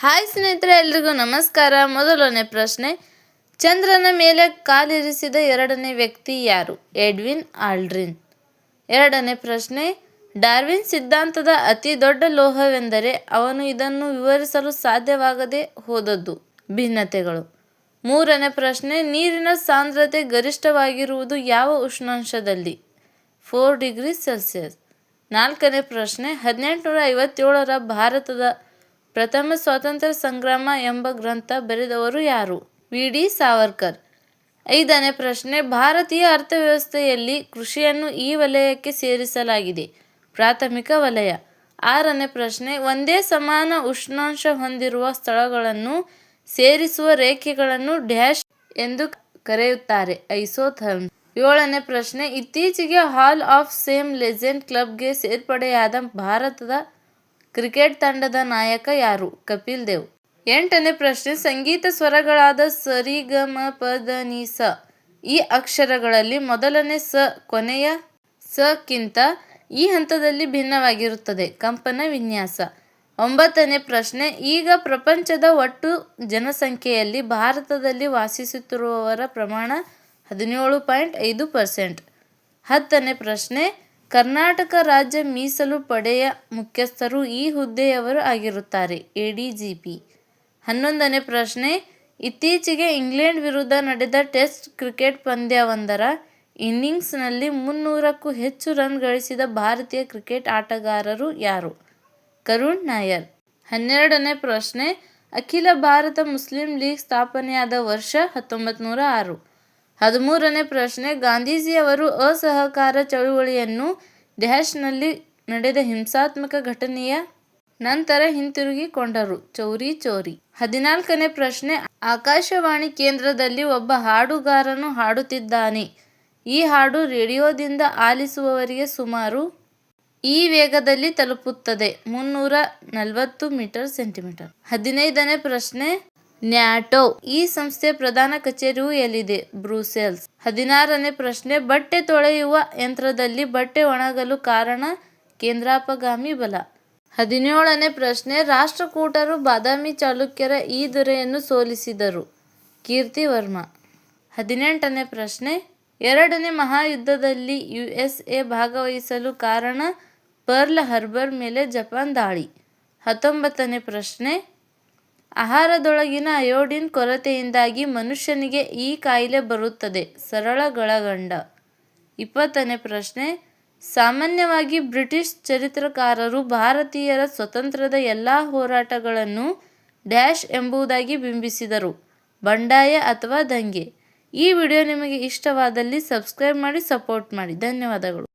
Hi ಸ್ನೇಹಿತರೆ, ಎಲ್ರಿಗೂ ನಮಸ್ಕಾರ. ಮೊದಲನೇ ಪ್ರಶ್ನೆ, ಚಂದ್ರನ ಮೇಲೆ ಕಾಲಿರಿಸಿದ ಎರಡನೇ ವ್ಯಕ್ತಿ ಯಾರು? Edwin Aldrin. ಎರಡನೇ ಪ್ರಶ್ನೆ, ಡಾರ್ವಿನ್ ಸಿದ್ಧಾಂತದ ಅತಿ ದೊಡ್ಡ ಲೋಹವೆಂದರೆ ಅವನು ಇದನ್ನು ವಿವರಿಸಲು ಸಾಧ್ಯವಾಗದೆ ಹೋದದ್ದು, ಭಿನ್ನತೆಗಳು. ಮೂರನೇ ಪ್ರಶ್ನೆ, ನೀರಿನ ಸಾಂದ್ರತೆ ಗರಿಷ್ಠವಾಗಿರುವುದು ಯಾವ ಉಷ್ಣಾಂಶದಲ್ಲಿ? Four degree Celsius. ನಾಲ್ಕನೇ ಪ್ರಶ್ನೆ ಹದಿನೆಂಟುನೂರ ಐವತ್ತೇಳರ ಭಾರತದ ಪ್ರಥಮ ಸ್ವಾತಂತ್ರ್ಯ ಸಂಗ್ರಾಮ ಎಂಬ ಗ್ರಂಥ ಬರೆದವರು ಯಾರು? ವಿ. ಡಿ. ಸಾವರ್ಕರ್. ಐದನೇ ಪ್ರಶ್ನೆ, ಭಾರತೀಯ ಅರ್ಥವ್ಯವಸ್ಥೆಯಲ್ಲಿ ಕೃಷಿಯನ್ನು ಈ ವಲಯಕ್ಕೆ ಸೇರಿಸಲಾಗಿದೆ. ಪ್ರಾಥಮಿಕ ವಲಯ. ಆರನೇ ಪ್ರಶ್ನೆ, ಒಂದೇ ಸಮಾನ ಉಷ್ಣಾಂಶ ಹೊಂದಿರುವ ಸ್ಥಳಗಳನ್ನು ಸೇರಿಸುವ ರೇಖೆಗಳನ್ನು ಡ್ಯಾಶ್ ಎಂದು ಕರೆಯುತ್ತಾರೆ, ಐಸೋಥರ್ಮ್. ಏಳನೇ ಪ್ರಶ್ನೆ, ಇತ್ತೀಚೆಗೆ ಹಾಲ್ ಆಫ್ ಸೇಮ್ ಲೆಜೆಂಡ್ ಕ್ಲಬ್ಗೆ ಸೇರ್ಪಡೆಯಾದ ಭಾರತದ ಕ್ರಿಕೆಟ್ ತಂಡದ ನಾಯಕ ಯಾರು? ಕಪಿಲ್ ದೇವ್. ಎಂಟನೇ ಪ್ರಶ್ನೆ, ಸಂಗೀತ ಸ್ವರಗಳಾದ ಸ ರಿ ಗ ಮ ಪ ದ ni ಸ. ಈ ಅಕ್ಷರಗಳಲ್ಲಿ ಮೊದಲನೇ ಸ, ಕೊನೆಯ ಸಕ್ಕಿಂತ ಕ್ಕಿಂತ ಈ ಹಂತದಲ್ಲಿ ಭಿನ್ನವಾಗಿರುತ್ತದೆ. ಕಂಪನ ವಿನ್ಯಾಸ. ಒಂಬತ್ತನೇ ಪ್ರಶ್ನೆ, ಈಗ ಪ್ರಪಂಚದ ಒಟ್ಟು ಜನಸಂಖ್ಯೆಯಲ್ಲಿ ಭಾರತದಲ್ಲಿ ವಾಸಿಸುತ್ತಿರುವವರ ಪ್ರಮಾಣ ಹದಿನೇಳು ಪಾಯಿಂಟ್ ಐದು ಪರ್ಸೆಂಟ್. ಹತ್ತನೇ ಪ್ರಶ್ನೆ ಕರ್ನಾಟಕ ರಾಜ್ಯ ಮೀಸಲು ಪಡೆಯ ಮುಖ್ಯಸ್ಥರು ಈ ಹುದ್ದೆಯವರು ಆಗಿರುತ್ತಾರೆ. ಎಡಿಜಿಪಿ ಹನ್ನೊಂದನೇ ಪ್ರಶ್ನೆ, ಇತ್ತೀಚೆಗೆ ಇಂಗ್ಲೆಂಡ್ ವಿರುದ್ಧ ನಡೆದ ಟೆಸ್ಟ್ ಕ್ರಿಕೆಟ್ ಪಂದ್ಯವೊಂದರ ಇನ್ನಿಂಗ್ಸ್ನಲ್ಲಿ ಮುನ್ನೂರಕ್ಕೂ ಹೆಚ್ಚು ರನ್ ಗಳಿಸಿದ ಭಾರತೀಯ ಕ್ರಿಕೆಟ್ ಆಟಗಾರರು ಯಾರು? ಕರುಣ್ ನಾಯರ್. ಹನ್ನೆರಡನೇ ಪ್ರಶ್ನೆ, ಅಖಿಲ ಭಾರತ ಮುಸ್ಲಿಂ ಲೀಗ್ ಸ್ಥಾಪನೆಯಾದ ವರ್ಷ ಹತ್ತೊಂಬತ್ತು ನೂರ ಆರು. ಹದಿಮೂರನೇ ಪ್ರಶ್ನೆ, ಗಾಂಧೀಜಿಯವರು ಅಸಹಕಾರ ಚಳುವಳಿಯನ್ನು ಡ್ಯಾಶ್ನಲ್ಲಿ ನಡೆದ ಹಿಂಸಾತ್ಮಕ ಘಟನೆಯ ನಂತರ ಹಿಂತಿರುಗಿಕೊಂಡರು. ಚೌರಿ ಚೌರಿ. ಹದಿನಾಲ್ಕನೇ ಪ್ರಶ್ನೆ, ಆಕಾಶವಾಣಿ ಕೇಂದ್ರದಲ್ಲಿ ಒಬ್ಬ ಹಾಡುಗಾರನು ಹಾಡುತ್ತಿದ್ದಾನೆ. ಈ ಹಾಡು ರೇಡಿಯೋದಿಂದ ಆಲಿಸುವವರಿಗೆ ಸುಮಾರು ಈ ವೇಗದಲ್ಲಿ ತಲುಪುತ್ತದೆ. ಮುನ್ನೂರ ನಲವತ್ತು ಮೀಟರ್ ಸೆಂಟಿಮೀಟರ್. ಹದಿನೈದನೇ ಪ್ರಶ್ನೆ ನ್ಯಾಟೋ. ಈ ಸಂಸ್ಥೆಯ ಪ್ರಧಾನ ಕಚೇರಿಯು ಎಲ್ಲಿದೆ? ಬ್ರೂಸೆಲ್ಸ್. ಹದಿನಾರನೇ ಪ್ರಶ್ನೆ. ಬಟ್ಟೆ ತೊಳೆಯುವ ಯಂತ್ರದಲ್ಲಿ ಬಟ್ಟೆ ಒಣಗಲು ಕಾರಣ ಕೇಂದ್ರಾಪಗಾಮಿ ಬಲ. ಹದಿನೇಳನೇ ಪ್ರಶ್ನೆ. ರಾಷ್ಟ್ರಕೂಟರು ಬಾದಾಮಿ ಚಾಲುಕ್ಯರ ಈ ದೊರೆಯನ್ನು ಸೋಲಿಸಿದರು. ಕೀರ್ತಿ ವರ್ಮ. ಹದಿನೆಂಟನೇ ಪ್ರಶ್ನೆ. ಎರಡನೇ ಮಹಾಯುದ್ಧದಲ್ಲಿ ಯುಎಸ್ಎ ಭಾಗವಹಿಸಲು ಕಾರಣ ಪರ್ಲ್ ಹರ್ಬರ್ ಮೇಲೆ ಜಪಾನ್ ದಾಳಿ. ಹತ್ತೊಂಬತ್ತನೇ ಪ್ರಶ್ನೆ. ಆಹಾರದೊಳಗಿನ ಅಯೋಡಿನ್ ಕೊರತೆಯಿಂದಾಗಿ ಮನುಷ್ಯನಿಗೆ ಈ ಕಾಯಿಲೆ ಬರುತ್ತದೆ. ಸರಳ ಗಳಗಂಡ. ಇಪ್ಪತ್ತನೇ ಪ್ರಶ್ನೆ. ಸಾಮಾನ್ಯವಾಗಿ ಬ್ರಿಟಿಷ್ ಚರಿತ್ರಕಾರರು ಭಾರತೀಯರ ಸ್ವತಂತ್ರದ ಎಲ್ಲ ಹೋರಾಟಗಳನ್ನು ಡ್ಯಾಶ್ ಎಂಬುದಾಗಿ ಬಿಂಬಿಸಿದರು. ಬಂಡಾಯ ಅಥವಾ ದಂಗೆ. ಈ ವಿಡಿಯೋ ನಿಮಗೆ ಇಷ್ಟವಾದಲ್ಲಿ ಸಬ್ಸ್ಕ್ರೈಬ್ ಮಾಡಿ, ಸಪೋರ್ಟ್ ಮಾಡಿ. ಧನ್ಯವಾದಗಳು.